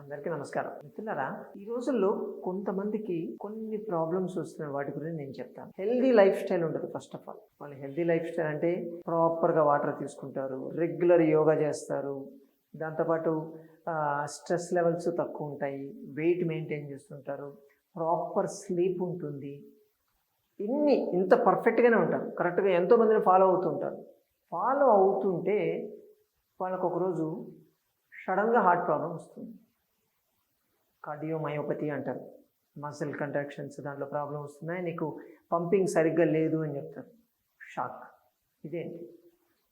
అందరికీ నమస్కారం. మిత్రులారా ఈ రోజుల్లో కొంతమందికి కొన్ని ప్రాబ్లమ్స్ వస్తున్నాయి. వాటి గురించి నేను చెప్తాను. హెల్దీ లైఫ్ స్టైల్ ఉంటుంది ఫస్ట్ ఆఫ్ ఆల్. వాళ్ళు హెల్దీ లైఫ్ స్టైల్ అంటే ప్రాపర్గా వాటర్ తీసుకుంటారు రెగ్యులర్ యోగా చేస్తారు. దాంతోపాటు స్ట్రెస్ లెవెల్స్ తక్కువ ఉంటాయి వెయిట్ మెయింటైన్ చేస్తుంటారు ప్రాపర్ స్లీప్ ఉంటుంది. ఇన్ని ఇంత పర్ఫెక్ట్గానే ఉంటారు. కరెక్ట్గా ఎంతోమందిని ఫాలో అవుతుంటారు ఫాలో అవుతుంటే వాళ్ళకు ఒకరోజు సడన్గా హార్ట్ ప్రాబ్లం వస్తుంది. కార్డియోమయోపతి అంటారు. మసిల్ కంట్రాక్షన్స్ దాంట్లో ప్రాబ్లం వస్తున్నాయి. నీకు పంపింగ్ సరిగ్గా లేదు అని చెప్తారు. షాక్. ఇదేంటి?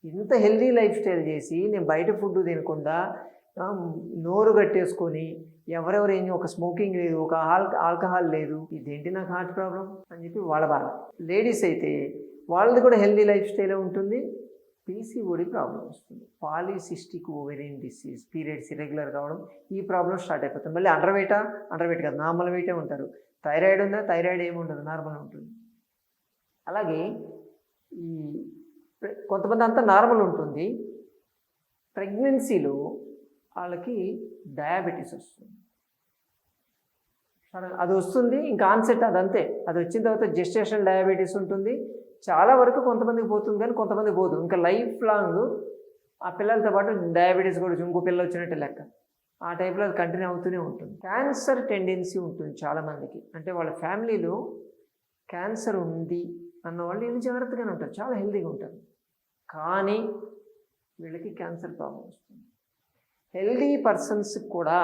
ఇంత హెల్దీ లైఫ్ స్టైల్ చేసి నేను బయట ఫుడ్ తినకుండా నోరు కట్టేసుకొని ఎవరెవరు ఏం ఒక స్మోకింగ్ లేదు ఒక ఆల్ ఆల్కహాల్ లేదు ఇదేంటి నాకు హార్ట్ ప్రాబ్లం అని చెప్పి వాళ్ళ బాధ. లేడీస్ అయితే వాళ్ళది కూడా హెల్దీ లైఫ్ స్టైలే ఉంటుంది. పీసీఓడి ప్రాబ్లం వస్తుంది. Polycystic ovarian disease periods irregular కావడం ఈ ప్రాబ్లం స్టార్ట్ అయిపోతుంది. మళ్ళీ అండర్ వెయిటా అండర్ వెయిట్ కాదు. నార్మల్ వెయిటే ఉంటారు. థైరాయిడ్ ఉందా? థైరాయిడ్ ఏమి ఉండదు. నార్మల్ ఉంటుంది. అలాగే ఈ కొంతమంది అంతా నార్మల్ ఉంటుంది. ప్రెగ్నెన్సీలో వాళ్ళకి డయాబెటీస్ వస్తుంది. అది వస్తుంది. ఇంకా ఆన్సెట్ అదంతే. అది వచ్చిన తర్వాత జెస్టేషన్ డయాబెటీస్ ఉంటుంది. చాలా వరకు కొంతమందికి పోతుంది కానీ కొంతమందికి పోదు. ఇంకా లైఫ్ లాంగ్ ఆ పిల్లలతో పాటు డయాబెటీస్ కూడా ఇంకో పిల్ల వచ్చినట్టు లెక్క. ఆ టైప్లో అది కంటిన్యూ అవుతూనే ఉంటుంది. క్యాన్సర్ టెండెన్సీ ఉంటుంది చాలామందికి అంటే వాళ్ళ ఫ్యామిలీలో క్యాన్సర్ ఉంది అన్న వాళ్ళు వీళ్ళు జాగ్రత్తగానే ఉంటారు. చాలా హెల్తీగా ఉంటారు. కానీ వీళ్ళకి క్యాన్సర్ ప్రాబ్లం వస్తుంది. హెల్దీ పర్సన్స్కి కూడా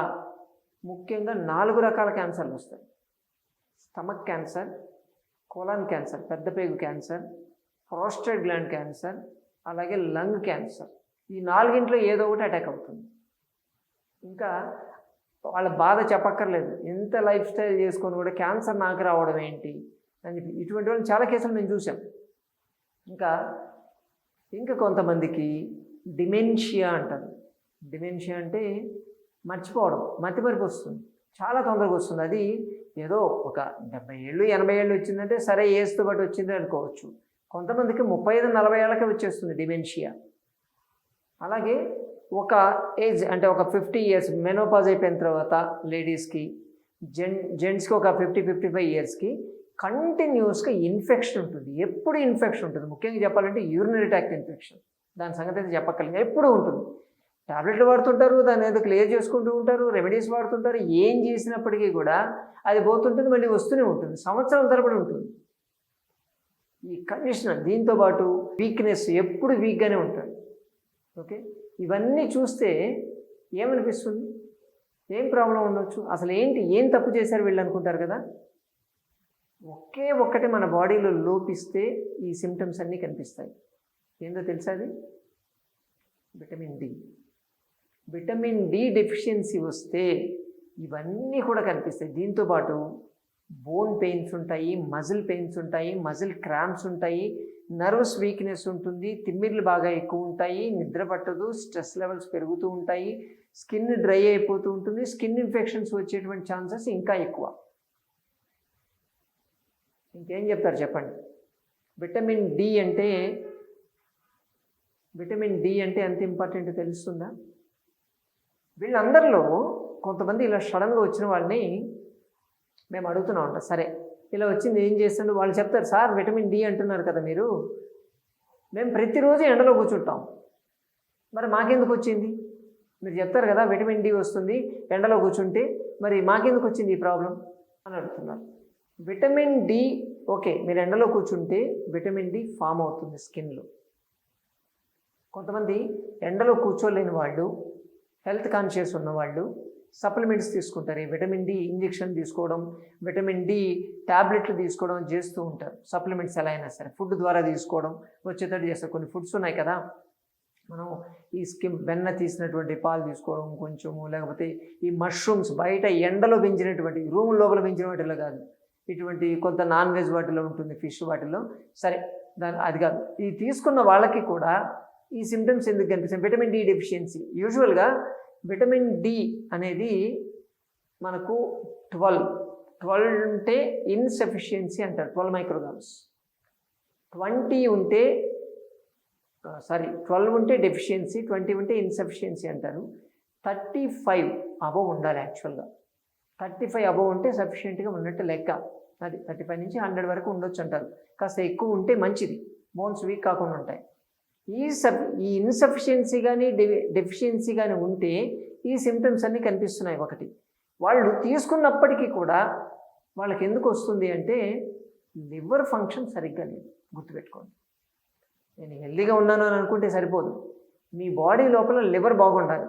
ముఖ్యంగా నాలుగు రకాల క్యాన్సర్లు వస్తాయి. స్టమక్ క్యాన్సర్ కోలాన్ క్యాన్సర్ పెద్ద పేగు క్యాన్సర్ ప్రోస్టేట్ గ్లాండ్ క్యాన్సర్ అలాగే లంగ్ క్యాన్సర్. ఈ నాలుగింట్లో ఏదో ఒకటి అటాక్ అవుతుంది. ఇంకా వాళ్ళ బాధ చెప్పక్కర్లేదు. ఎంత లైఫ్ స్టైల్ చేసుకొని కూడా క్యాన్సర్ నాకు రావడం ఏంటి అని చెప్పి ఇటువంటి వాళ్ళని చాలా కేసులు మేము చూసాం ఇంకా ఇంకా కొంతమందికి డిమెన్షియా అంటారు. డిమెన్షియా అంటే మర్చిపోవడం మతిమరిపి వస్తుంది. చాలా తొందరగా వస్తుంది. అది ఏదో ఒక డెబ్బై ఏళ్ళు ఎనభై ఏళ్ళు వచ్చిందంటే సరే ఏజ్తో పాటు వచ్చింది అనుకోవచ్చు. కొంతమందికి ముప్పై ఐదు నలభై ఏళ్ళకే వచ్చేస్తుంది డిమెన్షియా. అలాగే ఒక ఏజ్ అంటే ఒక ఫిఫ్టీ ఇయర్స్ మెనోపాజ్ అయిపోయిన తర్వాత లేడీస్కి జెన్ జెంట్స్కి ఒక ఫిఫ్టీ ఫిఫ్టీ ఫైవ్ ఇయర్స్కి కంటిన్యూస్గా ఇన్ఫెక్షన్ ఉంటుంది. ఎప్పుడు ఇన్ఫెక్షన్ ఉంటుంది. ముఖ్యంగా చెప్పాలంటే యూరినరీ ట్రాక్ట్ ఇన్ఫెక్షన్. దాని సంగతి అయితే చెప్పక్కర్లేదు. ఎప్పుడు ఉంటుంది. టాబ్లెట్లు వాడుతుంటారు దాని ఏదో క్లియర్ చేసుకుంటూ ఉంటారు రెమెడీస్ వాడుతుంటారు ఏం చేసినప్పటికీ కూడా అది పోతుంటుంది మళ్ళీ వస్తూనే ఉంటుంది సంవత్సరాల తరబడి ఉంటుంది. ఈ కండిషన్ దీంతో పాటు వీక్నెస్ ఎప్పుడు వీక్గానే ఉంటాడు. ఓకే? ఇవన్నీ చూస్తే ఏమనిపిస్తుంది? ఏం ప్రాబ్లం ఉండొచ్చు? అసలు ఏంటి? ఏం తప్పు చేశారు వీళ్ళు అనుకుంటారు కదా? ఒకే ఒక్కటి మన బాడీలో లోపిస్తే ఈ సిమ్టమ్స్ అన్నీ కనిపిస్తాయి. ఏందో తెలుసా అది? Vitamin D. Vitamin D deficiency వస్తే ఇవన్నీ కూడా కనిపిస్తాయి. దీంతో పాటు బోన్ పెయిన్స్ ఉంటాయి మజిల్ పెయిన్స్ ఉంటాయి మజిల్ క్రాంప్స్ ఉంటాయి నర్వస్ వీక్నెస్ ఉంటుంది తిమ్మిర్లు బాగా ఎక్కువ ఉంటాయి నిద్ర పట్టదు స్ట్రెస్ లెవెల్స్ పెరుగుతూ ఉంటాయి స్కిన్ డ్రై అయిపోతూ ఉంటుంది స్కిన్ ఇన్ఫెక్షన్స్ వచ్చేటువంటి ఛాన్సెస్ ఇంకా ఎక్కువ. ఇంకేం చెప్తారు చెప్పండి? విటమిన్ డి అంటే విటమిన్ డి అంటే ఎంత ఇంపార్టెంట్ తెలుస్తుందా? వీళ్ళందరిలో కొంతమంది ఇలా సడన్గా వచ్చిన వాళ్ళని మేము అడుగుతున్నాం అంట సరే. ఇలా వచ్చింది ఏం చేస్తుండే? వాళ్ళు చెప్తారు సార్ విటమిన్ డి అంటున్నారు కదా మీరు. మేము ప్రతిరోజు ఎండలో కూర్చుంటాం. మరి మాకెందుకు వచ్చింది? మీరు చెప్తారు కదా విటమిన్ డి వస్తుంది ఎండలో కూర్చుంటే. మరి మాకెందుకు వచ్చింది ఈ ప్రాబ్లం? అని అడుగుతున్నారు. విటమిన్ డి ఓకే మీరు ఎండలో కూర్చుంటే విటమిన్ డి ఫామ్ అవుతుంది స్కిన్లో. కొంతమంది ఎండలో కూర్చోలేని వాళ్ళు హెల్త్ కాన్షియస్ ఉన్నవాళ్ళు సప్లిమెంట్స్ తీసుకుంటారు. ఈ విటమిన్ డి ఇంజెక్షన్ తీసుకోవడం విటమిన్ డి ట్యాబ్లెట్లు తీసుకోవడం చేస్తూ ఉంటారు. సప్లిమెంట్స్ ఎలా అయినా సరే. ఫుడ్ ద్వారా తీసుకోవడం వచ్చేటట్టు చేస్తారు. కొన్ని ఫుడ్స్ ఉన్నాయి కదా. మనం ఈ స్కిమ్ వెన్న తీసినటువంటి పాలు తీసుకోవడం కొంచెము లేకపోతే ఈ మష్రూమ్స్ బయట ఎండలో పెంచినటువంటి రూమ్ లోపల పెంచిన వాటిలో కాదు. ఇటువంటి కొంత నాన్ వెజ్ వాటిలో ఉంటుంది ఫిష్ వాటిలో. సరే దాని అది కాదు. ఇది తీసుకున్న వాళ్ళకి కూడా ఈ సిమ్టమ్స్ ఎందుకు కనిపిస్తాయి? విటమిన్ డి డెఫిషియన్సీ యూజువల్గా విటమిన్ డి అనేది మనకు ట్వెల్వ్ ట్వెల్వ్ ఉంటే ఇన్సఫిషియన్సీ అంటారు. ట్వెల్వ్ మైక్రోగ్రామ్స్ ట్వంటీ ఉంటే సారీ ట్వెల్వ్ ఉంటే డెఫిషియన్సీ ట్వంటీ ఉంటే ఇన్సఫిషియన్సీ అంటారు. థర్టీ ఫైవ్ అబవ్ ఉండాలి యాక్చువల్గా థర్టీ ఫైవ్ అబవ్ ఉంటే సఫిషియెంట్గా ఉన్నట్టు లెక్క. అది థర్టీ ఫైవ్ నుంచి హండ్రెడ్ వరకు ఉండొచ్చు అంటారు. కాస్త ఎక్కువ ఉంటే మంచిది. బోన్స్ వీక్ కాకుండా ఉంటాయి. ఈ సఫ్ ఈ ఇన్సఫిషియన్సీ కానీ డెఫిషియన్సీ కానీ ఉంటే ఈ సిమ్టమ్స్ అన్నీ కనిపిస్తున్నాయి ఒకటి. వాళ్ళు తీసుకున్నప్పటికీ కూడా వాళ్ళకి ఎందుకు వస్తుంది అంటే లివర్ ఫంక్షన్ సరిగ్గా లేదు. గుర్తుపెట్టుకోండి. నేను హెల్దీగా ఉన్నాను అని అనుకుంటే సరిపోదు. మీ బాడీ లోపల లివర్ బాగుండాలి.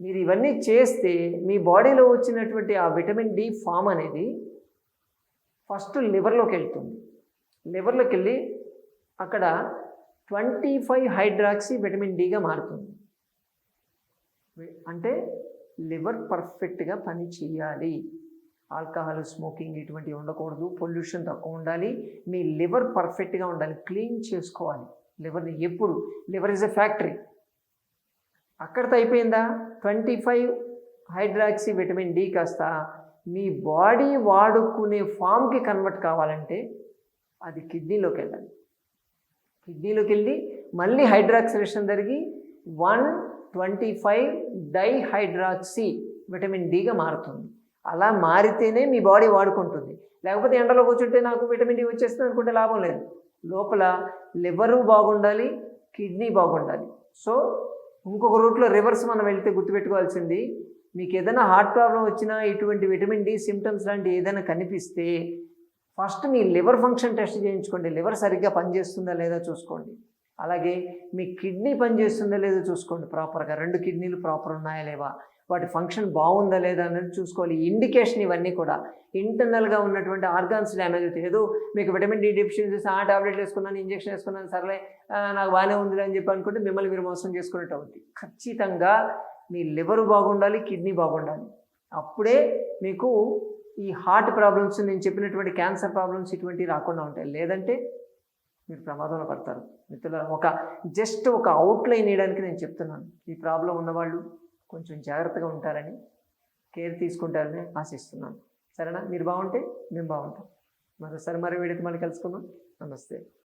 మీరు ఇవన్నీ చేస్తే మీ బాడీలో వచ్చినటువంటి ఆ విటమిన్ డి ఫామ్ అనేది ఫస్ట్ లివర్లోకి వెళ్తుంది. లివర్లోకి వెళ్ళి అక్కడ ట్వంటీ ఫైవ్ హైడ్రాక్సీ విటమిన్ డిగా మారుతుంది. అంటే లివర్ పర్ఫెక్ట్గా పని చేయాలి. ఆల్కహాల్ స్మోకింగ్ ఇటువంటివి ఉండకూడదు. పొల్యూషన్ తక్కువ ఉండాలి. మీ లివర్ పర్ఫెక్ట్గా ఉండాలి. క్లీన్ చేసుకోవాలి. లివర్ని ఎప్పుడు. Liver is a factory. అక్కడితో అయిపోయిందా? Twenty five hydroxy vitamin D కాస్త మీ బాడీ వాడుకునే ఫామ్కి కన్వర్ట్ కావాలంటే అది కిడ్నీలోకి వెళ్ళాలి. కిడ్నీలోకి వెళ్ళి మళ్ళీ హైడ్రాక్సిలేషన్ జరిగి one twenty five dihydroxy vitamin డిగా మారుతుంది. అలా మారితేనే మీ బాడీ వాడుకుంటుంది. లేకపోతే ఎండలో కూర్చుంటే నాకు విటమిన్ డి వచ్చేస్తుంది అనుకుంటే లాభం లేదు. లోపల లివరు బాగుండాలి కిడ్నీ బాగుండాలి. సో ఇంకొక రూట్లో రివర్స్ మనం వెళ్తే గుర్తుపెట్టుకోవాల్సింది మీకు ఏదైనా హార్ట్ ప్రాబ్లం వచ్చినా ఇటువంటి విటమిన్ డి సిమ్టమ్స్ లాంటి ఏదైనా కనిపిస్తే ఫస్ట్ మీ లివర్ ఫంక్షన్ టెస్ట్ చేయించుకోండి. లివర్ సరిగ్గా పనిచేస్తుందా లేదా చూసుకోండి. అలాగే మీ కిడ్నీ పనిచేస్తుందా లేదా చూసుకోండి. ప్రాపర్గా రెండు కిడ్నీలు ప్రాపర్ ఉన్నాయా లేవా? వాటి ఫంక్షన్ బాగుందా లేదా అనేది చూసుకోవాలి. ఇండికేషన్ ఇవన్నీ కూడా. ఇంటర్నల్గా ఉన్నటువంటి ఆర్గాన్స్ డ్యామేజ్ అవుతాయి. ఏదో మీకు విటమిన్ డి డెఫిషియన్సీస్ ఆ టాబ్లెట్ వేసుకున్నాను ఇంజెక్షన్ వేసుకున్నాను సర్లే నాకు బాగానే ఉంది అని చెప్పి అనుకుంటే మిమ్మల్ని మీరు మోసం చేసుకున్నట్టు అవుతుంది ఖచ్చితంగా మీ లివర్ బాగుండాలి కిడ్నీ బాగుండాలి. అప్పుడే మీకు ఈ హార్ట్ ప్రాబ్లమ్స్ నేను చెప్పినటువంటి క్యాన్సర్ ప్రాబ్లమ్స్ ఇటువంటివి రాకుండా ఉంటాయి. లేదంటే మీరు ప్రమాదంలో పడతారు. మిత్రుల ఒక జస్ట్ ఒక అవుట్లైన్ వేయడానికి నేను చెప్తున్నాను. ఈ ప్రాబ్లం ఉన్నవాళ్ళు కొంచెం జాగ్రత్తగా ఉంటారని కేర్ తీసుకుంటారని ఆశిస్తున్నాను. సరేనా? మీరు బాగుంటే మేము బాగుంటాం. మరోసారి మరో వీడియోతో మళ్ళీ కలుసుకుందాం. నమస్తే.